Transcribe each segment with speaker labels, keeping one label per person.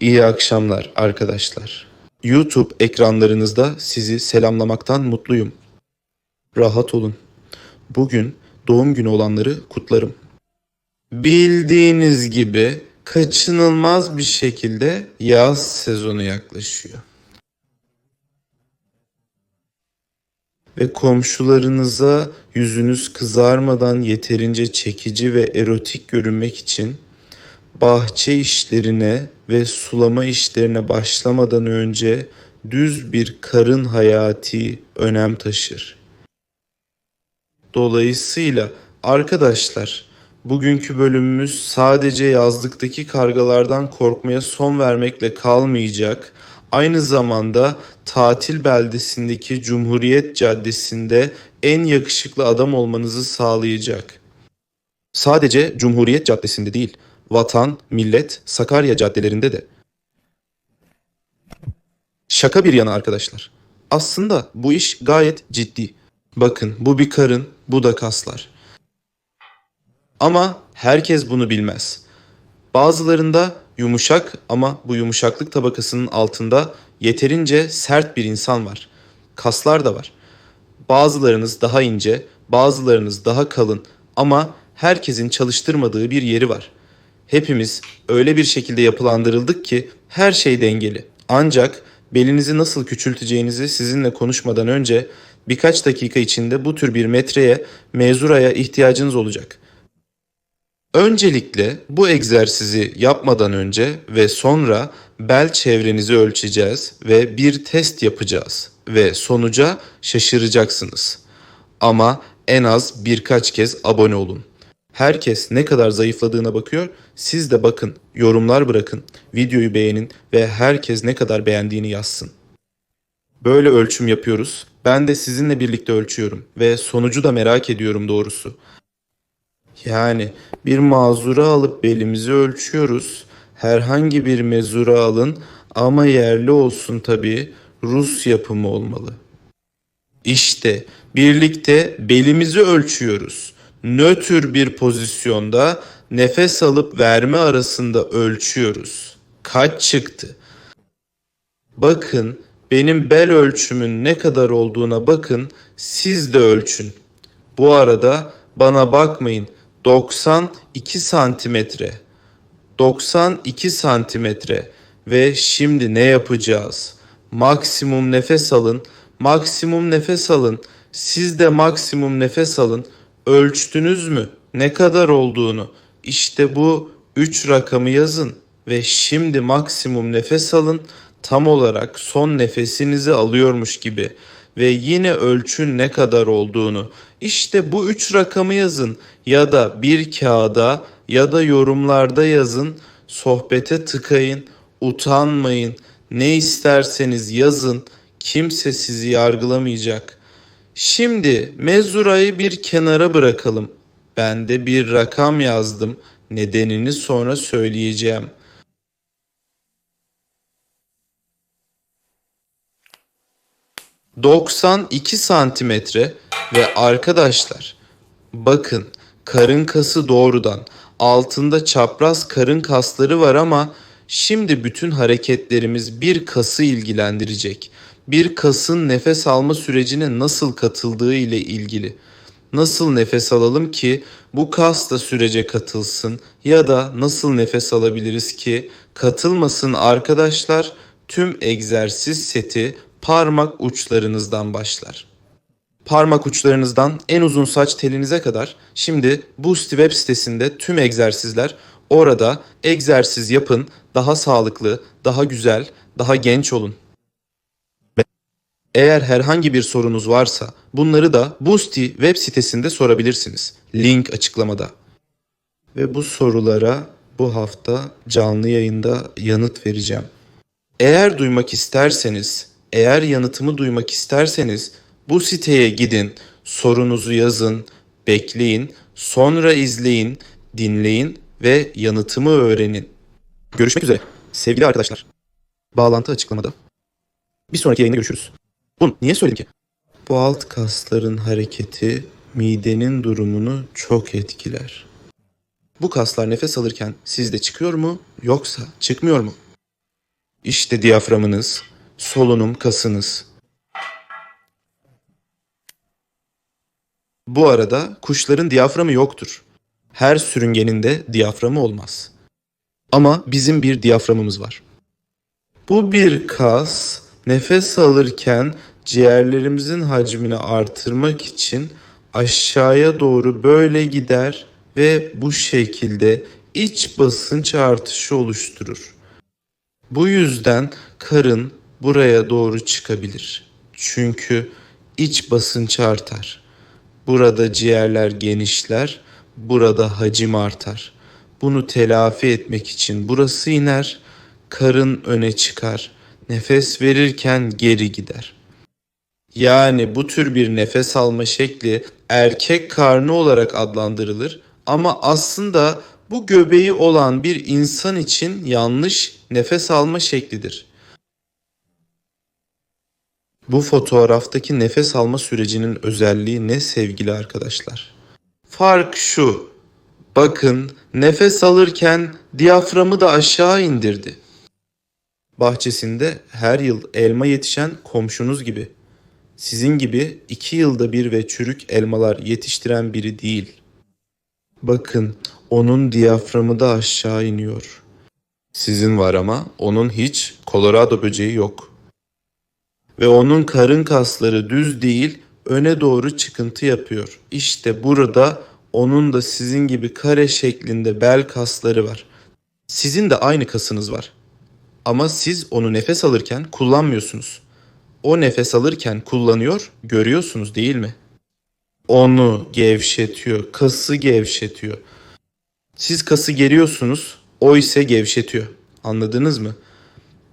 Speaker 1: İyi akşamlar arkadaşlar. YouTube ekranlarınızda sizi selamlamaktan mutluyum. Rahat olun. Bugün doğum günü olanları kutlarım. Bildiğiniz gibi kaçınılmaz bir şekilde yaz sezonu yaklaşıyor. Ve komşularınıza yüzünüz kızarmadan yeterince çekici ve erotik görünmek için bahçe işlerine ve sulama işlerine başlamadan önce düz bir karın hayati önem taşır. Dolayısıyla arkadaşlar bugünkü bölümümüz sadece yazlıktaki kargalardan korkmaya son vermekle kalmayacak. Aynı zamanda tatil beldesindeki Cumhuriyet Caddesi'nde en yakışıklı adam olmanızı sağlayacak. Sadece Cumhuriyet Caddesi'nde değil, Vatan, Millet, Sakarya caddelerinde de. Şaka bir yana arkadaşlar. Aslında bu iş gayet ciddi. Bakın bu bir karın, bu da kaslar. Ama herkes bunu bilmez. Bazılarında yumuşak ama bu yumuşaklık tabakasının altında yeterince sert bir insan var. Kaslar da var. Bazılarınız daha ince, bazılarınız daha kalın ama herkesin çalıştırmadığı bir yeri var. Hepimiz öyle bir şekilde yapılandırıldık ki her şey dengeli. Ancak belinizi nasıl küçülteceğinizi sizinle konuşmadan önce birkaç dakika içinde bu tür bir metreye, mezuraya ihtiyacınız olacak. Öncelikle bu egzersizi yapmadan önce ve sonra bel çevrenizi ölçeceğiz ve bir test yapacağız ve sonuca şaşıracaksınız. Ama en az birkaç kez abone olun. Herkes ne kadar zayıfladığına bakıyor. Siz de bakın, yorumlar bırakın, videoyu beğenin ve herkes ne kadar beğendiğini yazsın. Böyle ölçüm yapıyoruz. Ben de sizinle birlikte ölçüyorum ve sonucu da merak ediyorum doğrusu. Yani bir mazura alıp belimizi ölçüyoruz. Herhangi bir mezura alın ama yerli olsun tabii. Rus yapımı olmalı. İşte birlikte belimizi ölçüyoruz. Nötr bir pozisyonda nefes alıp verme arasında ölçüyoruz. Kaç çıktı? Bakın benim bel ölçümün ne kadar olduğuna bakın siz de ölçün. Bu arada bana bakmayın 92 santimetre. 92 santimetre ve şimdi ne yapacağız? Maksimum nefes alın, maksimum nefes alın. Siz de maksimum nefes alın. Ölçtünüz mü? Ne kadar olduğunu? İşte bu 3 rakamı yazın ve şimdi maksimum nefes alın. Tam olarak son nefesinizi alıyormuş gibi ve yine ölçün ne kadar olduğunu. İşte bu üç rakamı yazın ya da bir kağıda ya da yorumlarda yazın. Sohbete tıkayın, utanmayın. Ne isterseniz yazın. Kimse sizi yargılamayacak. Şimdi mezurayı bir kenara bırakalım. Ben de bir rakam yazdım. Nedenini sonra söyleyeceğim. 92 santimetre ve arkadaşlar bakın karın kası doğrudan altında çapraz karın kasları var ama şimdi bütün hareketlerimiz bir kası ilgilendirecek. Bir kasın nefes alma sürecine nasıl katıldığı ile ilgili. Nasıl nefes alalım ki bu kas da sürece katılsın ya da nasıl nefes alabiliriz ki katılmasın arkadaşlar tüm egzersiz seti parmak uçlarınızdan başlar. Parmak uçlarınızdan en uzun saç telinize kadar şimdi Boosty web sitesinde tüm egzersizler orada egzersiz yapın, daha sağlıklı, daha güzel, daha genç olun. Eğer herhangi bir sorunuz varsa bunları da Boosty web sitesinde sorabilirsiniz. Link açıklamada. Ve bu sorulara bu hafta canlı yayında yanıt vereceğim. Eğer duymak isterseniz eğer yanıtımı duymak isterseniz bu siteye gidin, sorunuzu yazın, bekleyin, sonra izleyin, dinleyin ve yanıtımı öğrenin. Görüşmek üzere sevgili arkadaşlar. Bağlantı açıklamada. Bir sonraki yayında görüşürüz. Bunu niye söyledim ki? Bu alt kasların hareketi midenin durumunu çok etkiler. Bu kaslar nefes alırken sizde çıkıyor mu yoksa çıkmıyor mu? İşte diyaframınız, solunum kasınız. Bu arada kuşların diyaframı yoktur. Her sürüngenin de diyaframı olmaz. Ama bizim bir diyaframımız var. Bu bir kas nefes alırken ciğerlerimizin hacmini artırmak için aşağıya doğru böyle gider ve bu şekilde iç basınç artışı oluşturur. Bu yüzden karın buraya doğru çıkabilir. Çünkü iç basınç artar. Burada ciğerler genişler, burada hacim artar. Bunu telafi etmek için burası iner, karın öne çıkar. Nefes verirken geri gider. Yani bu tür bir nefes alma şekli erkek karnı olarak adlandırılır ama aslında bu göbeği olan bir insan için yanlış nefes alma şeklidir. Bu fotoğraftaki nefes alma sürecinin özelliği ne sevgili arkadaşlar? Fark şu. Bakın nefes alırken diyaframı da aşağı indirdi. Bahçesinde her yıl elma yetişen komşunuz gibi. Sizin gibi iki yılda bir ve çürük elmalar yetiştiren biri değil. Bakın onun diyaframı da aşağı iniyor. Sizin var ama onun hiç Colorado böceği yok. Ve onun karın kasları düz değil, öne doğru çıkıntı yapıyor. İşte burada onun da sizin gibi kare şeklinde bel kasları var. Sizin de aynı kasınız var. Ama siz onu nefes alırken kullanmıyorsunuz. O nefes alırken kullanıyor, görüyorsunuz değil mi? Onu gevşetiyor, kası gevşetiyor. Siz kası geriyorsunuz, o ise gevşetiyor. Anladınız mı?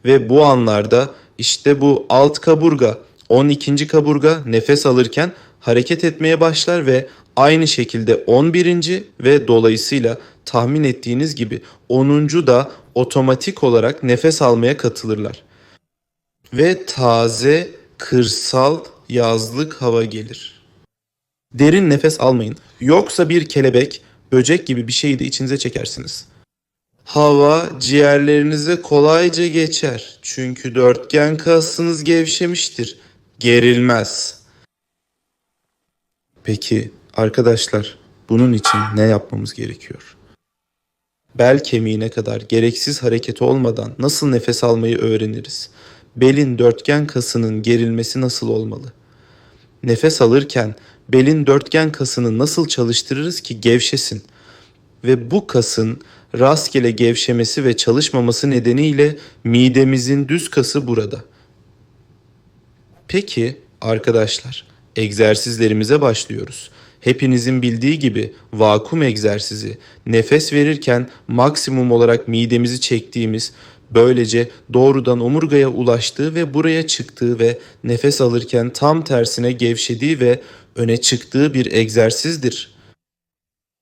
Speaker 1: Ve bu anlarda işte bu alt kaburga, 12. kaburga nefes alırken hareket etmeye başlar ve aynı şekilde 11. ve dolayısıyla tahmin ettiğiniz gibi 10. da otomatik olarak nefes almaya katılırlar. Ve taze, kırsal, yazlık hava gelir. Derin nefes almayın. Yoksa bir kelebek, böcek gibi bir şeyi de içinize çekersiniz. Hava ciğerlerinize kolayca geçer. Çünkü dörtgen kasınız gevşemiştir. Gerilmez. Peki arkadaşlar bunun için ne yapmamız gerekiyor? Bel kemiğine kadar gereksiz hareket olmadan nasıl nefes almayı öğreniriz? Belin dörtgen kasının gerilmesi nasıl olmalı? Nefes alırken belin dörtgen kasını nasıl çalıştırırız ki gevşesin? Ve bu kasın rastgele gevşemesi ve çalışmaması nedeniyle midemizin düz kası burada. Peki arkadaşlar, egzersizlerimize başlıyoruz. Hepinizin bildiği gibi vakum egzersizi nefes verirken maksimum olarak midemizi çektiğimiz böylece doğrudan omurgaya ulaştığı ve buraya çıktığı ve nefes alırken tam tersine gevşediği ve öne çıktığı bir egzersizdir.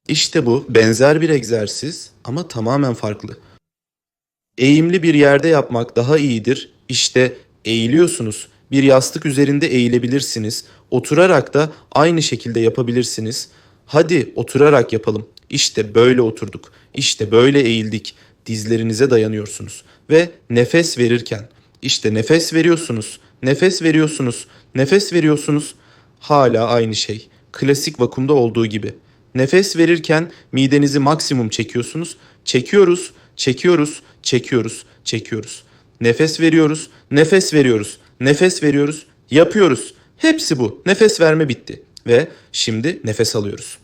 Speaker 1: İşte bu benzer bir egzersiz ama tamamen farklı. Eğimli bir yerde yapmak daha iyidir. İşte eğiliyorsunuz. Bir yastık üzerinde eğilebilirsiniz. Oturarak da aynı şekilde yapabilirsiniz. Hadi oturarak yapalım. İşte böyle oturduk. İşte böyle eğildik. Dizlerinize dayanıyorsunuz ve nefes verirken işte nefes veriyorsunuz. Nefes veriyorsunuz. Nefes veriyorsunuz. Hala aynı şey. Klasik vakumda olduğu gibi. Nefes verirken midenizi maksimum çekiyorsunuz. Çekiyoruz, çekiyoruz, çekiyoruz, çekiyoruz. Nefes veriyoruz, nefes veriyoruz, nefes veriyoruz, yapıyoruz. Hepsi bu. Nefes verme bitti. Ve şimdi nefes alıyoruz.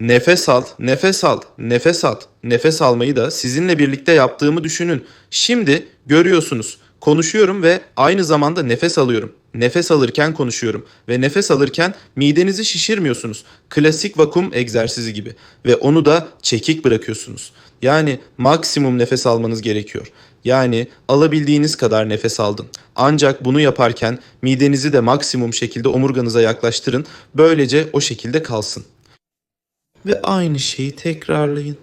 Speaker 1: Nefes al, nefes al, nefes al. Nefes almayı da sizinle birlikte yaptığımı düşünün. Şimdi görüyorsunuz. Konuşuyorum ve aynı zamanda nefes alıyorum. Nefes alırken konuşuyorum ve nefes alırken midenizi şişirmiyorsunuz. Klasik vakum egzersizi gibi ve onu da çekik bırakıyorsunuz. Yani maksimum nefes almanız gerekiyor. Yani alabildiğiniz kadar nefes aldın. Ancak bunu yaparken midenizi de maksimum şekilde omurganıza yaklaştırın. Böylece o şekilde kalsın. Ve aynı şeyi tekrarlayın.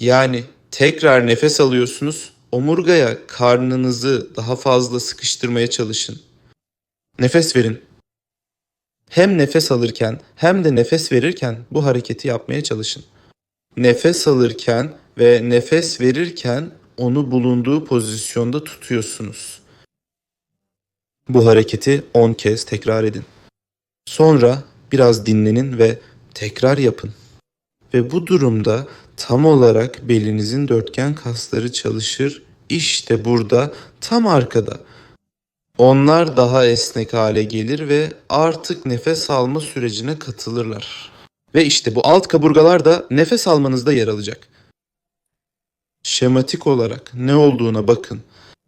Speaker 1: Yani tekrar nefes alıyorsunuz. Omurgaya karnınızı daha fazla sıkıştırmaya çalışın. Nefes verin. Hem nefes alırken hem de nefes verirken bu hareketi yapmaya çalışın. Nefes alırken ve nefes verirken onu bulunduğu pozisyonda tutuyorsunuz. Bu hareketi 10 kez tekrar edin. Sonra biraz dinlenin ve tekrar yapın. Ve bu durumda tam olarak belinizin dörtgen kasları çalışır. İşte burada tam arkada. Onlar daha esnek hale gelir ve artık nefes alma sürecine katılırlar. Ve işte bu alt kaburgalar da nefes almanızda yer alacak. Şematik olarak ne olduğuna bakın.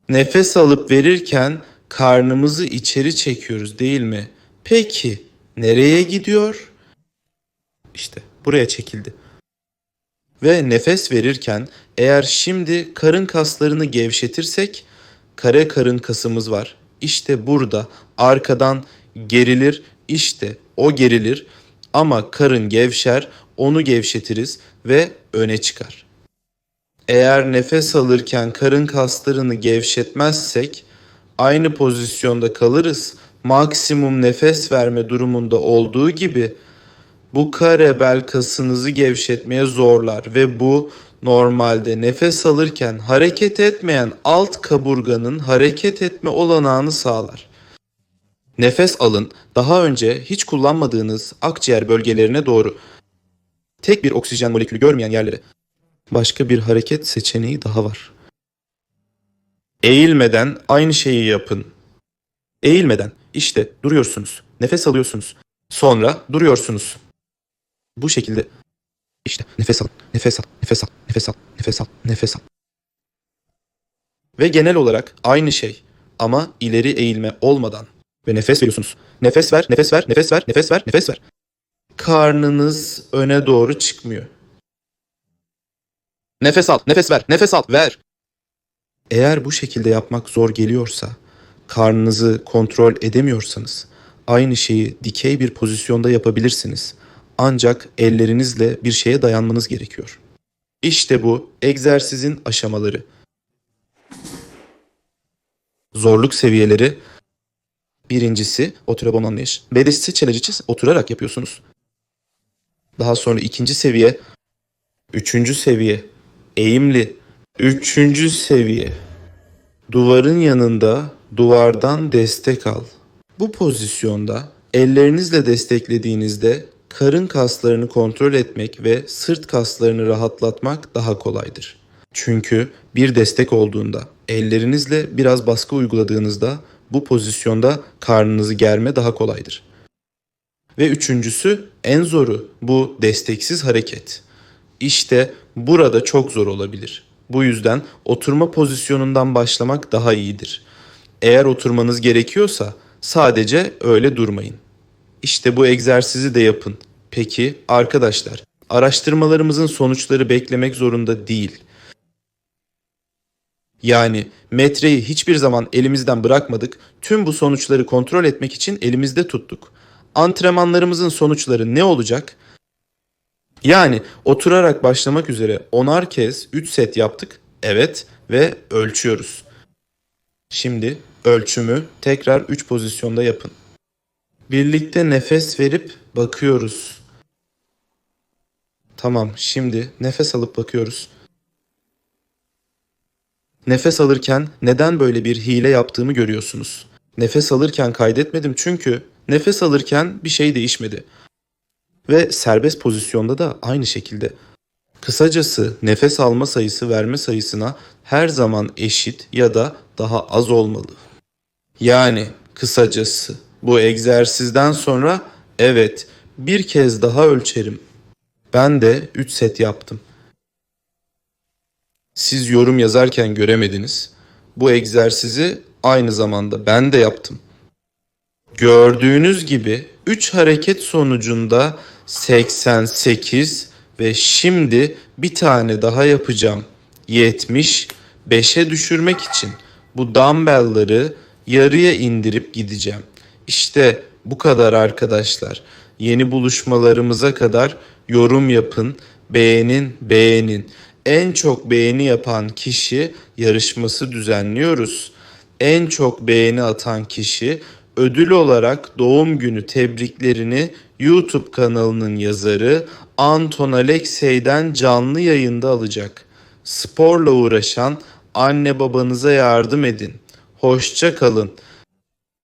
Speaker 1: Nefes alıp verirken karnımızı içeri çekiyoruz değil mi? Peki nereye gidiyor? İşte buraya çekildi. Ve nefes verirken eğer şimdi karın kaslarını gevşetirsek kare karın kasımız var. İşte burada arkadan gerilir işte o gerilir ama karın gevşer onu gevşetiriz ve öne çıkar. Eğer nefes alırken karın kaslarını gevşetmezsek aynı pozisyonda kalırız. Maksimum nefes verme durumunda olduğu gibi bu kare bel kasınızı gevşetmeye zorlar ve bu normalde nefes alırken hareket etmeyen alt kaburganın hareket etme olanağını sağlar. Nefes alın daha önce hiç kullanmadığınız akciğer bölgelerine doğru. Tek bir oksijen molekülü görmeyen yerlere. Başka bir hareket seçeneği daha var. Eğilmeden aynı şeyi yapın. Eğilmeden işte duruyorsunuz. Nefes alıyorsunuz. Sonra duruyorsunuz. Bu şekilde işte nefes al, nefes al, nefes al, nefes al, nefes al, nefes al. Ve genel olarak aynı şey ama ileri eğilme olmadan ve nefes veriyorsunuz. Nefes ver, nefes ver, nefes ver, nefes ver, nefes ver. Karnınız öne doğru çıkmıyor. Nefes al, nefes ver, nefes al, ver. Eğer bu şekilde yapmak zor geliyorsa, karnınızı kontrol edemiyorsanız aynı şeyi dikey bir pozisyonda yapabilirsiniz. Ancak ellerinizle bir şeye dayanmanız gerekiyor. İşte bu egzersizin aşamaları. Zorluk seviyeleri Birincisi oturabon anlayış. Bedesti çelericiz oturarak yapıyorsunuz. Daha sonra ikinci seviye, üçüncü seviye, eğimli, üçüncü seviye. Duvarın yanında duvardan destek al. Bu pozisyonda ellerinizle desteklediğinizde karın kaslarını kontrol etmek ve sırt kaslarını rahatlatmak daha kolaydır. Çünkü bir destek olduğunda ellerinizle biraz baskı uyguladığınızda bu pozisyonda karnınızı germe daha kolaydır. Ve üçüncüsü en zoru bu desteksiz hareket. İşte burada çok zor olabilir. Bu yüzden oturma pozisyonundan başlamak daha iyidir. Eğer oturmanız gerekiyorsa sadece öyle durmayın. İşte bu egzersizi de yapın. Peki arkadaşlar, araştırmalarımızın sonuçları beklemek zorunda değil. Yani metreyi hiçbir zaman elimizden bırakmadık. Tüm bu sonuçları kontrol etmek için elimizde tuttuk. Antrenmanlarımızın sonuçları ne olacak? Yani oturarak başlamak üzere onar kez 3 set yaptık. Evet ve ölçüyoruz. Şimdi ölçümü tekrar 3 pozisyonda yapın. Birlikte nefes verip bakıyoruz. Tamam, şimdi nefes alıp bakıyoruz. Nefes alırken neden böyle bir hile yaptığımı görüyorsunuz. Nefes alırken kaydetmedim çünkü nefes alırken bir şey değişmedi. Ve serbest pozisyonda da aynı şekilde. Kısacası nefes alma sayısı verme sayısına her zaman eşit ya da daha az olmalı. Yani kısacası bu egzersizden sonra evet bir kez daha ölçerim. Ben de 3 set yaptım. Siz yorum yazarken göremediniz. Bu egzersizi aynı zamanda ben de yaptım. Gördüğünüz gibi 3 hareket sonucunda 88 ve şimdi bir tane daha yapacağım. 70 5'e düşürmek için bu dumbbellları yarıya indirip gideceğim. İşte bu kadar arkadaşlar. Yeni buluşmalarımıza kadar yorum yapın, beğenin, beğenin. En çok beğeni yapan kişi yarışması düzenliyoruz. En çok beğeni atan kişi ödül olarak doğum günü tebriklerini YouTube kanalının yazarı Anton Alexey'den canlı yayında alacak. Sporla uğraşan Anne babanıza yardım edin. Hoşça kalın.